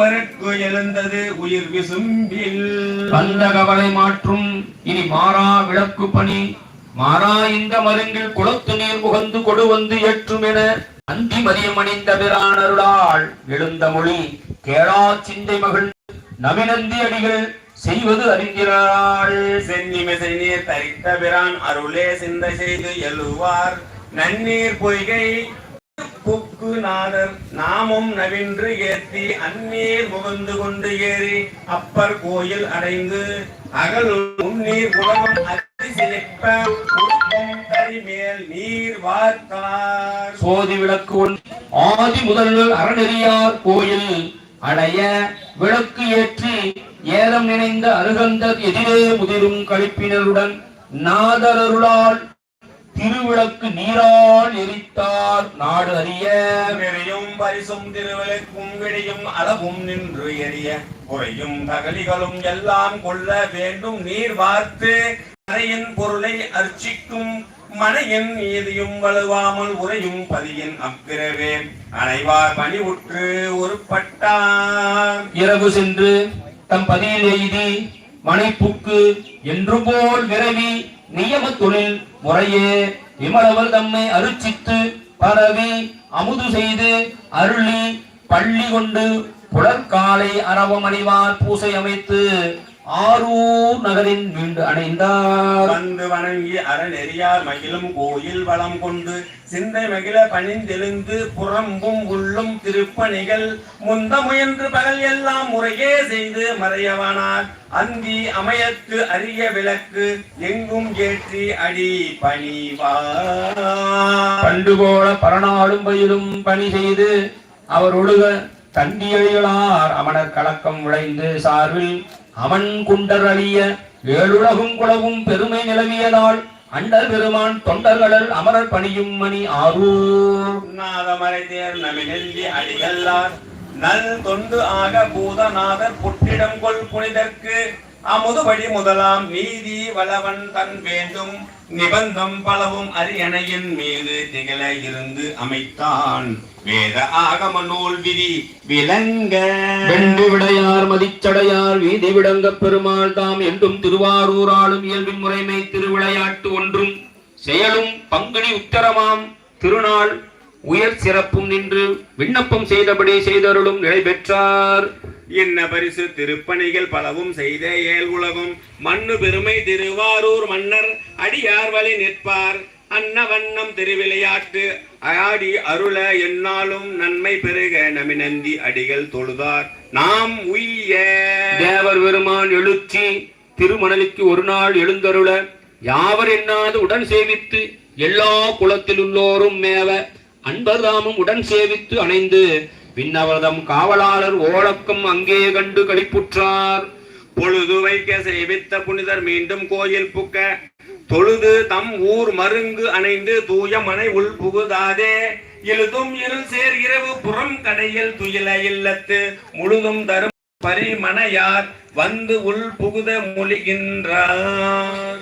ஒருவருக்கு எழுந்தது உயிர் விசும்பில். வந்த கவலை மாற்றும் இனி மாறா விளக்கு பணி. மாறா இந்த மருங்கில் குளத்து நீர் முகந்து கொடு வந்து ஏற்றும் என அந்தி மதியம் அணிந்த பிரானருளால் எழுந்த மொழி. கேளா சிந்தை மகள் நவினந்தி அடிகள் செய்வது அறிந்திராள். சென்னிமிசை நீர் தரித்த பிரான் அருளே சிந்தை செய்து எழுவார். நன்னீர் பொய்கை குக்கு நாதர் நாமும் நவின்று ஏத்தி அந்நீர் முகந்து கொண்டு ஏறி அப்பர் கோயில் அடைந்து அகல் உலகம் அதி நீர் வார்த்தார். சோதி விளக்கு ஆதி முதல்வர் அறநெறியார் கோயில் அடைய விளக்கு ஏற்றி ஏலம் நினைந்த அருகந்தர் எதிரே முதிரும் கழிப்பினருடன் நாதரருளால் திருவிளக்கு நீரால் எரித்தார் நாடு அறிய. நிறையும் பரிசும் திருவிளக்கும் விடியும் அளவும் நின்று எரிய. குறையும் தகலிகளும் எல்லாம் கொள்ள வேண்டும் நீர் வார்த்து. மனையின் பொருளை அர்ச்சிக்கும் மனையின் நீதியும் வலுவாமல் உரையும் பதியின் அப்பிறவே அனைவார் பணி உற்று ஒருப்பட்டார் இரவு சென்று தம் பதியில் எய்தி மனைப்புக்கு என்று போல் விரவி நியம தொழில் முறையே விமலவர் தம்மை அருச்சித்து பரவி அமுது செய்து அருளி பள்ளி கொண்டு புலற்காலை அரவம் அணிவார் பூசை அமைத்து ஆரூர் நகரின் மீண்டு அடைந்தார் வந்து வணங்கி அறநெறியார் மகிழும் கோயில் வளம் கொண்டு சிந்தை மகிழ பணிந்தெழுந்து புறம்பும் உள்ளும் திருப்பணிகள் முந்த முயன்று பகல் எல்லாம் முறையே செய்து மறையவனார். அந்தி அமையத்து அரிய விளக்கு எங்கும் ஏற்றி அடி பணிவார். பண்டு போல பரநாளும் பயிலும் பணி செய்து அவர் ஒழுக தண்டியழிகளார் அமனர் கலக்கம் விளைந்து சார்பில் அவன் குண்டர் அழிய ஏழுலகும் குலவும் பெருமை நிலவியதால் அண்டர் பெருமான் தொண்டர்களல் அமரர் பணியும் மணி ஆரூர். நாதமறை தேர் நமினெல்லி அடிகல்லார் நல் தொண்டு ஆக பூதநாதர் புற்றிடம் கொள் புனிதற்கு. அமுதுபடி முதலாம் நீதி வளவன் தன் வேண்டும். நிபந்தம் பலவும் அரியணையின் மீது திகழ இருந்து அமைத்தான். வேத ஆகம நூல் விதி விளங்க. வெண்டு விடையார் மதிச்சடையார் வீதி விடங்கப் பெருமாள் தாம் என்றும் திருவாரூர் ஆளும் இயல்பின் முறைமை திருவிளையாட்டு ஒன்றும். செயலும் பங்குனி உத்தரமாம். திருநாள் உயர் சிறப்பும் நின்று விண்ணப்பம் செய்தபடி செய்தருளும் நிலை பெற்றார் என்ன பரிசு திருப்பணிகள் பலவும் செய்த ஏல் உலகும். மண்ணு பெருமை திருவாரூர் மன்னர் அடியார் வழி நிற்பார். அன்ன வண்ணம் திருவிளையாட்டு ஆடி அருள என்னாலும் நன்மை பெருக நமினந்தி அடிகள் தொழுதார். நாம் உய்ய. தேவர் பெருமான் எழுச்சி திருமணலிக்கு ஒரு நாள் எழுந்தருள யாவர் எண்ணாது உடன் சேவித்து எல்லா குலத்தில் உள்ளோரும் மேவ அன்பர்தாமும் உடன் சேவித்து அணைந்து விண்ணவர்தம் காவலாளர் ஓழக்கம் அங்கே கண்டு களிப்புற்றார் பொழுது வைக்க சேவித்த புனிதர் மீண்டும் கோயில் புக்க. தொழுது தம் ஊர் மருங்கு அணைந்து தூய மனை உள் புகுதாதே. இழுதும் இருள் சேர் இரவு புறம் கடையில் துயில இல்லத்து. முழுதும் தரும் பரிமனையார் வந்து உள் புகுத மொழிகின்றார்.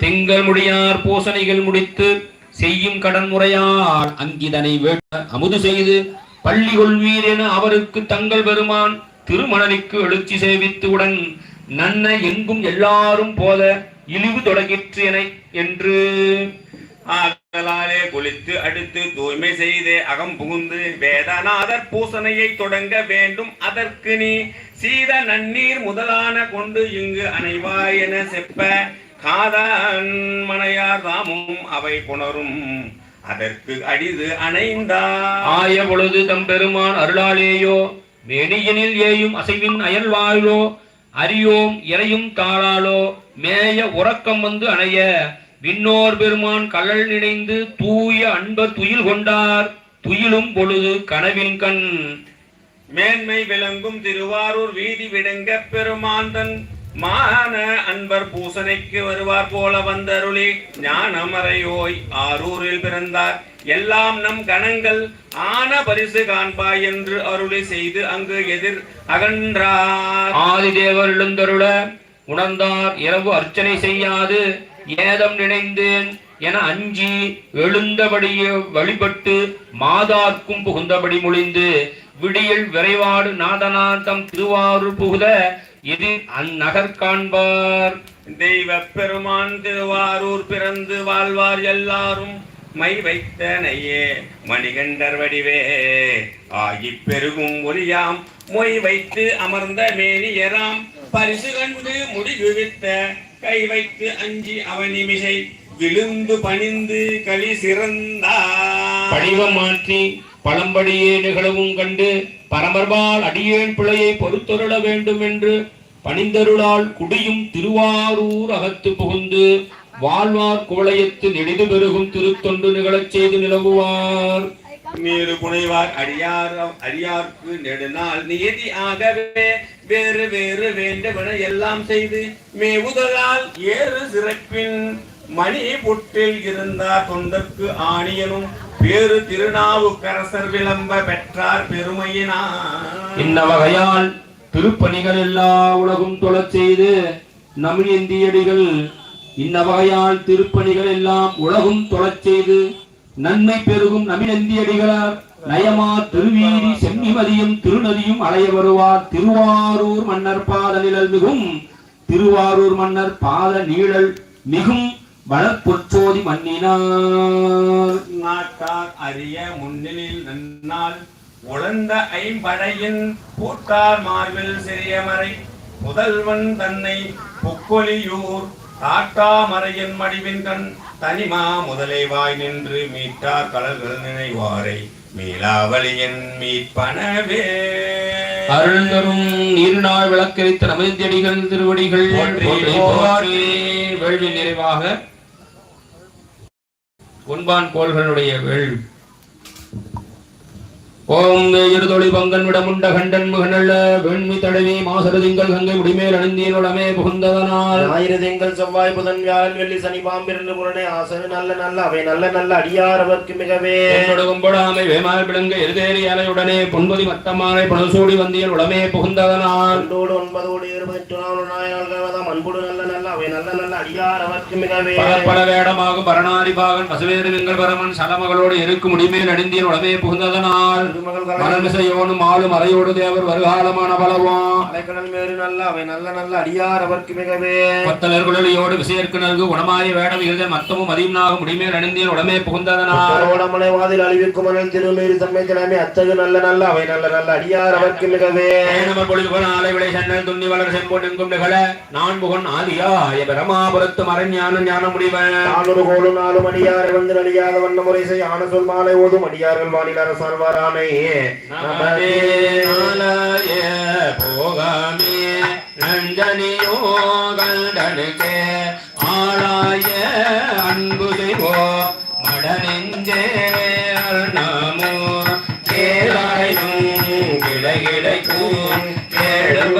திங்கள் முடியார் பூசணைகள் முடித்து செய்யும் கடன் முறையால் அங்கிதனை வேட்ட அமுது செய்து பள்ளி கொள்வீர் என அவருக்கு தங்கள் பெருமான் திருமணலிக்கு எழுச்சி சேவித்து உடன் நன்ன எங்கும் எல்லாரும் போத இழிவு தொடங்கிற்று என என்று. ஆதலாலே குளித்து அடுத்து தூய்மை செய்து அகம் புகுந்து வேதநாதர் பூசணையை தொடங்க வேண்டும் அதற்கு நீ சீத நன்னீர் முதலான கொண்டு இங்கு அணைவாய் என செப்ப. காதன் மனையார் தாமும் அவை புணரும். அதற்கு அடிது அணைந்தார். ஆய பொழுது தம் பெருமான் அருளாலேயோ மேனியனில் ஏயும் அசைவின் அயல்வாயிலோ அறியோம் இறையும் தாளாலோ மேய உறக்கம் வந்து அணைய விண்ணோர் பெருமான் கழல் நினைந்து தூய அன்பர் துயில் கொண்டார். துயிலும் பொழுது கனவின் கண். மேன்மை விளங்கும் திருவாரூர் வீதி விடங்க பெருமாந்தன். மான அன்பர் பூசனைக்கு வருவார் போல வந்தருளி. ஞானமறையோய் ஆரூரில் பிறந்தார். எல்லாம் நம் கணங்கள் ஆன பரிசு காண்பாய் என்று அருளி செய்து அங்கு எதிர் அகன்றார். ஆதிதேவர் எழுந்தருள உணர்ந்தார் இரவு அர்ச்சனை செய்யாது ஏதம் நினைந்தேன் என அஞ்சி எழுந்தபடியே வழிபட்டு மாதார்க்கும் புகுந்தபடி முழிந்து விடியில் விரைவாடு நாதநாதம் திருவாரூர் புகுத இது அந்நகர் காண்பார். தெய்வ பெருமான் திருவாரூர் பிறந்து வாழ்வார் எல்லாரும். மை வைத்தனையே மணிகண்டர் வடிவே. ஆகிப் பெருகும் ஒலியாம். மொய் வைத்து அமர்ந்த மேனியராம். பரிசு கண்டு முடிவு வித்த கை வைத்து அஞ்சி அவனிமிசை விழுந்து பணிந்து களி சிறந்தார். படிவம் மாற்றி பழம்படியே நிகழவும் கண்டு பரமர்பால் அடியேன் பிழையை பொறுத்தருள வேண்டும் என்று பணிந்தருளால் குடியும் திருவாரூர் அகத்து புகுந்து வாழ்வார் குவளையத்து நெடிது பெருகும் திருத்தொண்டு நிகழச் செய்து நிலவுவார். நீரு புனைவார் அடியார் அடியார்க்கு நெடுநாள் நியதி ஆகவே வேறு வேறு வேண்டுமென எல்லாம் செய்து மேவுதலால் ஏறு சிறப்பின் மணி புட்டில் இருந்தார் தொண்டர்க்கு ஆணியனும் பேரு திருநாவுக்கரசர் விளம்ப பெற்றார் பெருமையினார் இன்ன வகையால் திருப்பணிகள் எல்லா உலகும் தொழச் செய்து நமிழியந்தியடிகள் இந்த வகையால் திருப்பணிகள் எல்லாம் உலகும் தொழச் செய்து நன்மை பெருகும் நமிழந்தியடிகளார் நயமா திருவீதி செம்மிமதியும் திருநதியும் அலைய வருவார். திருவாரூர் மன்னர் பாத நிழல் மிகும். திருவாரூர் மன்னர் பாத நீழல் மிகும். வளர்ப்பொற்சோதி மன்னினார். நாட்டார் அறிய முன்னிலில் நன்னால் உழந்த ஐம்படையின் பூட்டார் மார்பில் சிறியமறை முதல்வன் தன்னை புக்கொலியூர் காட்டாமறையின் மடிவின் கண் தனிமா முதலைவாய் நின்று மீட்டார் கடல்கள் நினைவாரை மீளாவளியன் மீட்பனவே. அருள்தரும் நீர்நாள் விளக்கரித்த நமதியடிகள் திருவடிகள். வேள்வி நிறைவாக பொன்பான் கோள்களுடைய வேள். ஓம் வேயிறுதொளி பங்கன் விடமுண்ட கண்டன் முகநல்ல வெண்மி தடவி மாசரு திங்கள் கங்கை முடிமேல் அணிந்தீனுடமே புகுந்ததனால். ஞாயிறு திங்கள் செவ்வாய் புதன் வியாழன் வெள்ளி சனி பாம்பிரண்டு புறனே ஆசனு நல்ல நல்ல அவை நல்ல நல்ல அடியார் அவர்க்கு மிகவே கும்படாமை வேமால் விளங்க எருதேறி அலையுடனே பொன்பதி மட்டமாலை பணசூடி வந்தியல் உடமே புகுந்ததனால். ஒன்பதோடு இருபத்தி நாலு நாயகம் அன்போடு நல்ல நல்ல அவை நல்ல நல்ல அடியார் அவர்க்கு மிகவே பல பல வேடமாகும் பரணாரிபாகன் பசுவேறு வெங்கல் பரமன் சலமகளோடு இருக்கும் முடிமேல் அணிந்தியன் உடமே புகுந்ததனால் திருமகள் மலமிசையோனும் ஆளும் அறையோடு தேவர் வருகாலமான பலவாம் அலைக்கடல் மேறு நல்ல அவை நல்ல நல்ல அடியார் அவர்க்கு மிகவே கொத்தலர்குழலியோடு விசையற்கு நல்கு குணமாய வேடம் இருந்த மத்தமும் அதிகமாக முடிமேல் அணிந்தியன் உடமே புகுந்ததனால் ஓடமலை வாதில் அழிவிக்கும் மணல் திருநீர் தன்மை திறமை அத்தகு நல்ல நல்ல அவை நல்ல நல்ல அடியார் அவர்க்கு மிகவே ஏனம பொழுதுபோல் ஆலை விளை சன்னல் துண்ணி வளர் செம்பொன் எங்கும் நிகழ நான் புகன் ஆதியாய பிரமாபுரத்து மறைஞான ஞான முடிவன் நானூறு கோலும் நாலு அடியாரை வந்து அழியாத வண்ண முறை செய்ய ஆன சொல் மாலை ஓதும் அடியார்கள் வானில் அரசாழ்வாரானே போகமே. நஞ்சனியோ கண்டனுக்கே ஆளாய அன்பு செய்வோ மடனெஞ்சே அருணமோ. கேளாயும் கிளை கிடைக்கும் கேடுபடாதிரமருளி.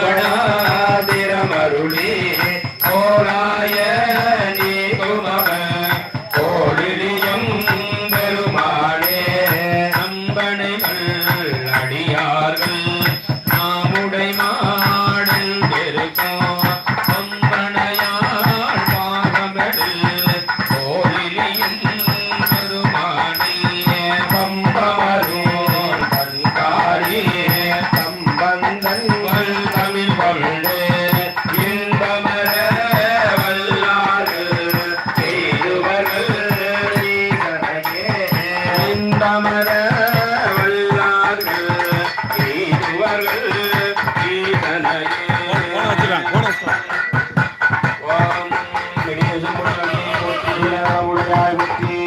కాబట్టి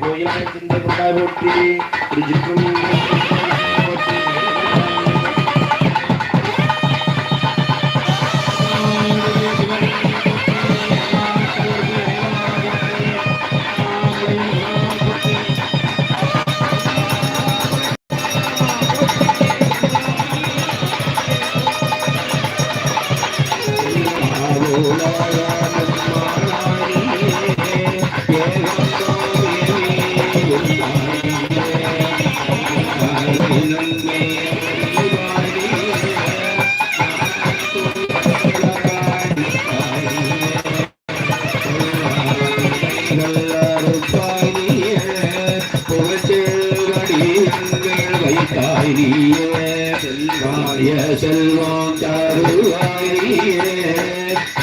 భోజనం చింతకుండా కాబట్టి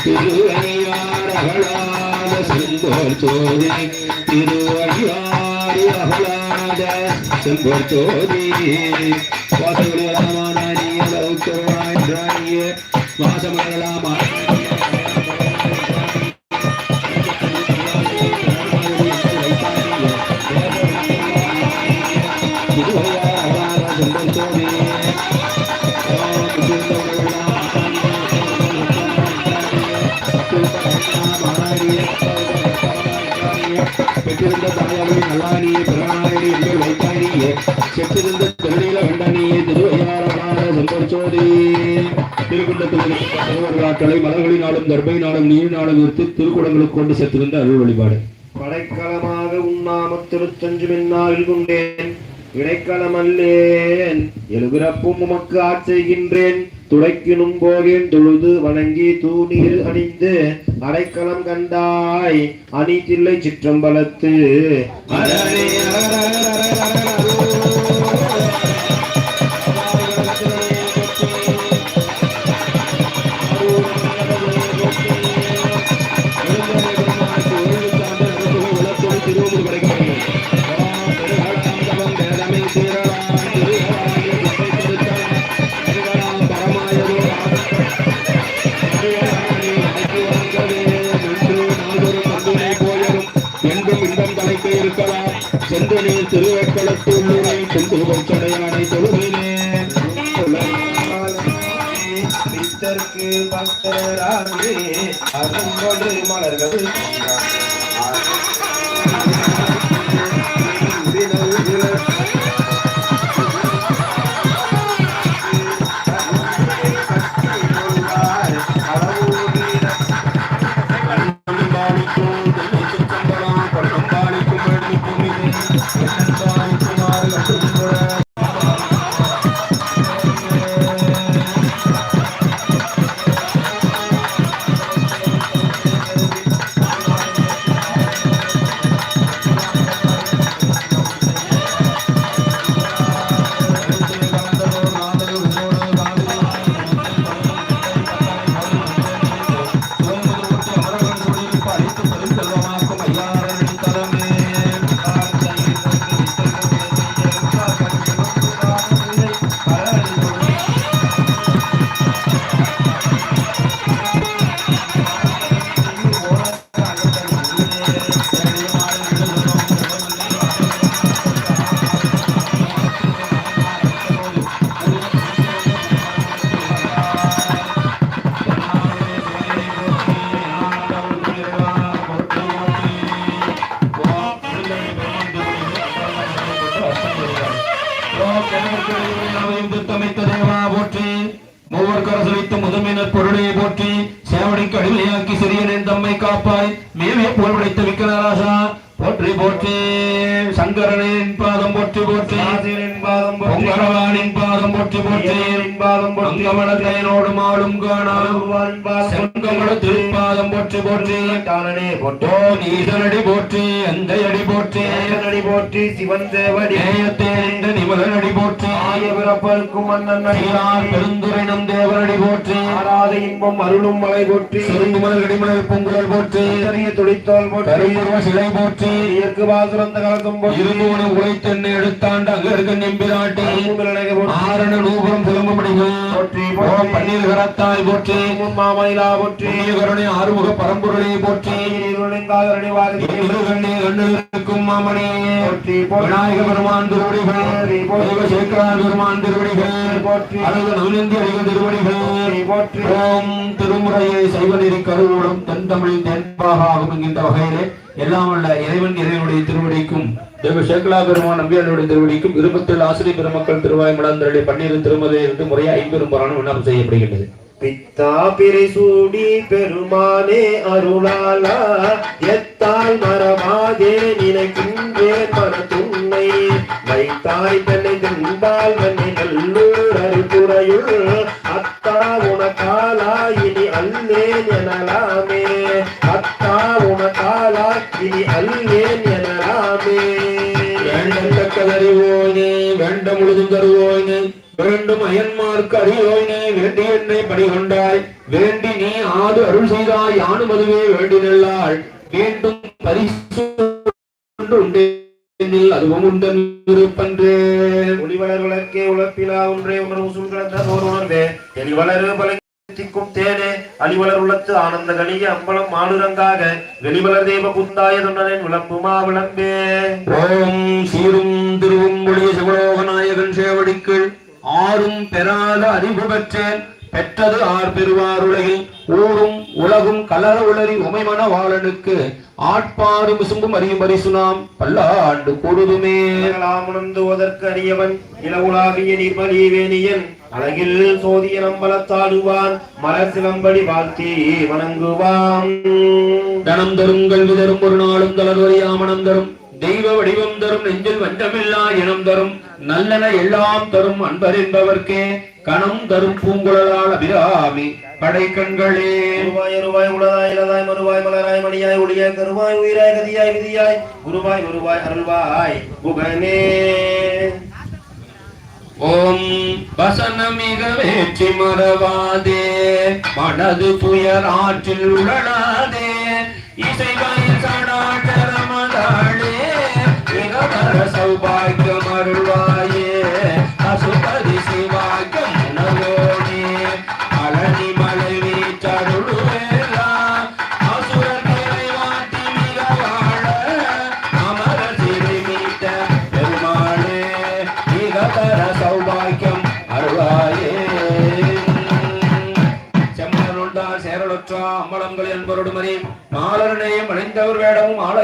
திருவையார் அகலாத செல்வோர் சோதி. திருவையார் அகலாத செல்வோர் சோதி வாசகுரு பெற்றிருந்த தாயாளி நல்லானியே பிறனாயடி என்று வைத்தாயினியே செத்திருந்த திருநீல கண்டனியே திருவையாரமான செம்பொற்சோதி திருக்குண்டத்தில் மலர்களினாலும் கர்ப்பையினாலும் நீரினாலும் நிறுத்தி திருக்குடங்களுக்கு கொண்டு செத்திருந்த அருள் வழிபாடு. படைக்கலமாக உண்ணாம திருத்தஞ்சு மின்னாவில் கொண்டேன். இடைக்களமல்லேன் எழுபிறப்பும் உமக்கு ஆட்செய்கின்றேன் துடைக்கினும் போவேன் தொழுது வணங்கி தூணீர் அணிந்து அடைக்கலம் கண்டாய் அணி தில்லை சிற்றம்பலத்து செந்தனீர் திருவேக்களத்து உள்ளூரை செந்துருவச் சடையானை தொழுகிறேன் பித்தர்க்கு பக்தராகவே அருங்கொடு மலர்கள். போற்றி போற்றி சங்கரனின் பாதம் போற்றி போற்றி. பொங்கலவானின் பாதம் போற்றி போற்றி ஐயனின் பாதம் மாடும் காணாம் பகவான் பாதம் செங்கமல திருப்பாதம் போற்றி போற்றி தானனே போற்றி ஓ நீதனடி போற்றி அடி போற்றி. தேவனடி போற்றி சிவன் தேவடி நேயத்தேந்த நிமலனடி போற்றி. ஆய பிறப்பருக்கும் மன்னன் சீரார் பெருந்துரைனம் தேவனடி போற்றி. ஆராத இன்பம் அருளும் மலை போற்றி. சுருங்குமலர் கடிமலர் பொங்குழல் போற்றி. சிறிய துடித்தோல் போற்றி. கருமுருவ சிலை போற்றி. இயற்கு வாசுரந்த கலக்கம் போற்றி. இருமூணு உழைத்தென்னை எடுத்தாண்ட அங்கருக்க நெம்பிராட்டி ஆரண நூபுரம் ஓ பன்னீர் கரத்தாய் போற்றி. மாமயிலா போற்றி. கருணை ஆறுமுக பரம்பொருளை போற்றி. இருளிங்காதரணி வாரி கண்ணே கண்ணிருக்கும் மாமணி. விநாயக பெருமான் திருவடிகள். பெருமான் ஓம் திருமுறையை செய்வநெறி கருவூலம் தென் தமிழில் தென்பாக ஆகும் என்கின்ற வகையிலே எல்லாம் உள்ள இறைவன் இறைவனுடைய திருவடிக்கும் தேவ சேகலா பெருமான் நம்பியாருடைய திருவடிக்கும் இருபத்தேழு ஆசிரியர் பெருமக்கள் திருவாய் மலர்ந்தருடைய பன்னிரு திருமதை இருந்து முறையை ஐம்பெரும் புராணம் விண்ணப்பம் செய்யப்படுகின்றது. பித்தா பிறை சூடி பெருமானே அருளாலா எத்தால் மரமாதே நினைக்கின்றேன் மனத்துண்ணை வைத்தாய் தன்னை தின்பால் மண்ணை நல்லூர் அருத்துறையுள் அத்தா உனக்காலா இனி அல்லேன் எனலாமே. அத்தா உனக்காலா இனி அல்லேன் என வேண்ட முழுதும் தருவோய்னு. வேண்டும் அயன்மார்க்கு அறியோய்னு. வேண்டி என்னை பணிகொண்டாய். வேண்டி நீ ஆது அருள் செய்தாய். யானும் அதுவே வேண்டி நல்லாள் வேண்டும் பரிசு அதுவும் உண்டன் இருப்பன்றே ஒளிவளர் விளக்கே உழப்பிலா ஒன்றே உணர்வு சுல் கிடந்த ஓர் உணர்வே. தெளிவளரு பலத்திக்கும் தேனே. அழிவளர் உள்ளத்து ஆனந்த கணிக அம்பலம் மாடுரங்காக வெளிவளர் தேவ புந்தாய தொண்டனின் விளம்புமா விளம்பே. ஓம் சீரும் ஒளிய சிவலோகநாயகன் சேவடிக்குள் ஆறும் பெறாத அறிவு பெற்றேன். பெற்றது ஆர் பெறுவாருலகில் ஊரும் உலகும் கலர உளறி உமைமன வாழனுக்கு ஆட்பாடு விசும்பும் அறியும் பரிசுனாம் பல்லாண்டு கூடுதுமே. உணர்ந்துவதற்கு அறியவன் இளவுலாவிய நிர்மலி வேணியன். அழகில் சோதிய நம்பலத்தாடுவான் மலர் சிலம்படி வாழ்த்தி வணங்குவான். தனம் தரும் கல்வி தரும் ஒரு நாளும் தளர்வறியாமணம் தரும். தெய்வ வடிவம் தரும் நெஞ்சில் வஞ்சமில்லா இனம் தரும் நல்லன எல்லாம் தரும் அன்பர் என்பவர்க்கே கணம் தரும் பூங்குழலால் அபிராமி படைக்கண்களே குருவாய் அருவாய் உளதாய் இளதாய் மறுவாய் மலராய் மணியாய் ஒளியாய் கருவாய் உயிராய் கதியாய் விதியாய் குருவாய் குருவாய் அருள்வாய் குகனே ஓம் வசனமிக வேற்றி மறவாதே மனது துயர் ஆற்றில் உழலாதே இசைவாயில் சடாச்சரமதாளே இகவர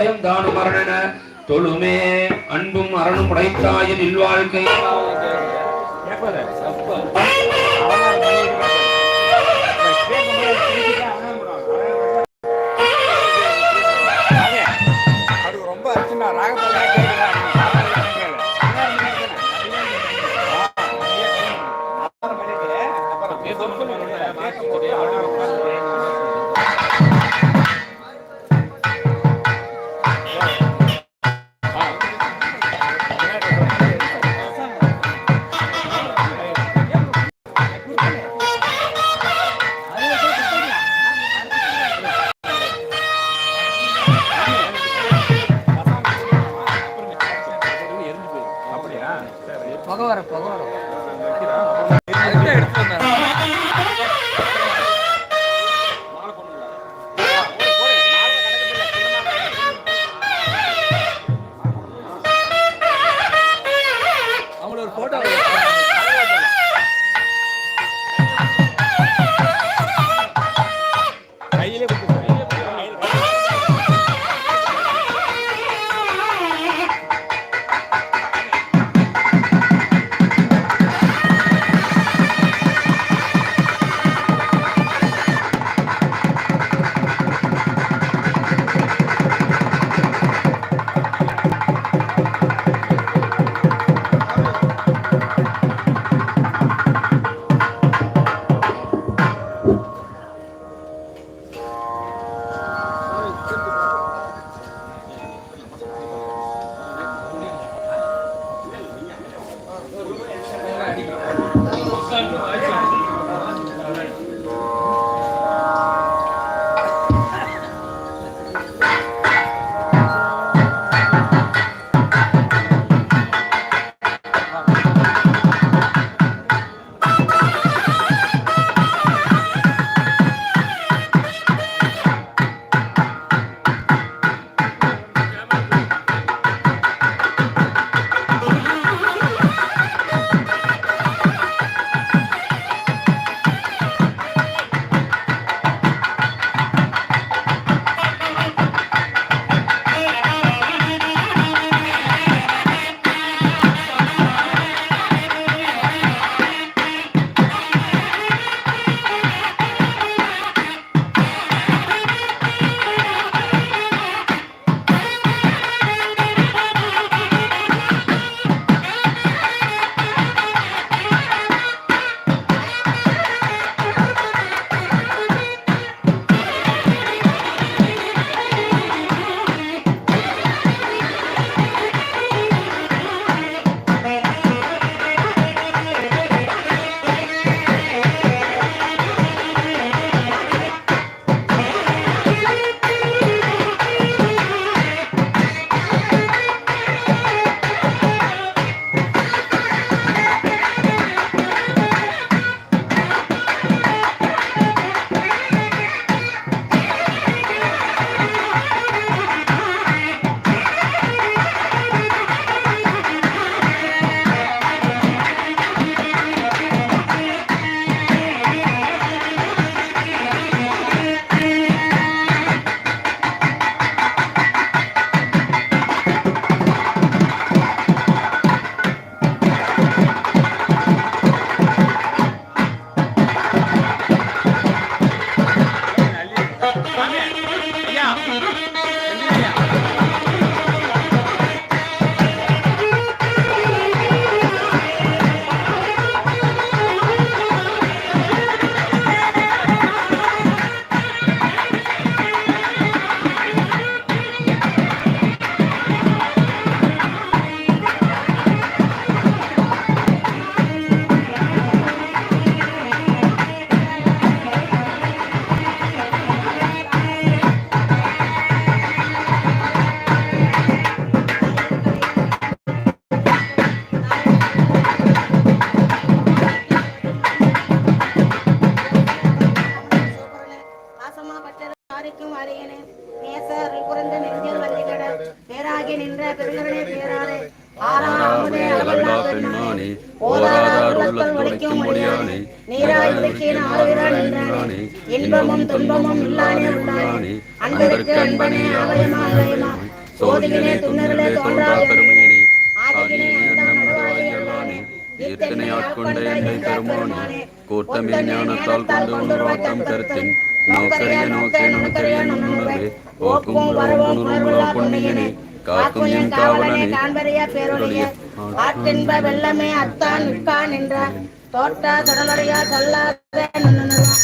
வேடமும் ஆலயம் தானும் மரணன. தொழுமே அன்பும் அரணும் உடைத்தாயின் இல்வாழ்க்கை. சோதிகனே துன்னர்களே தோன்றா பெருமையனே ஆதிகனே அல்லானே இத்தனை ஆட்கொண்ட எந்தை பெருமானே கூட்டமே ஞானத்தால் கொண்டு உணர்வாக்கம் கருத்தின். நோக்கரிய நோக்க நுணுக்கரிய நுண்ணுணர்வே ஓக்கும் பொன்னியனே. காக்கும் என் காவலனே ஆற்றின்ப வெள்ளமே அத்தான் நிற்கான் என்ற தோற்றா தொடலறியா சொல்லாத நுண்ணுணர்வா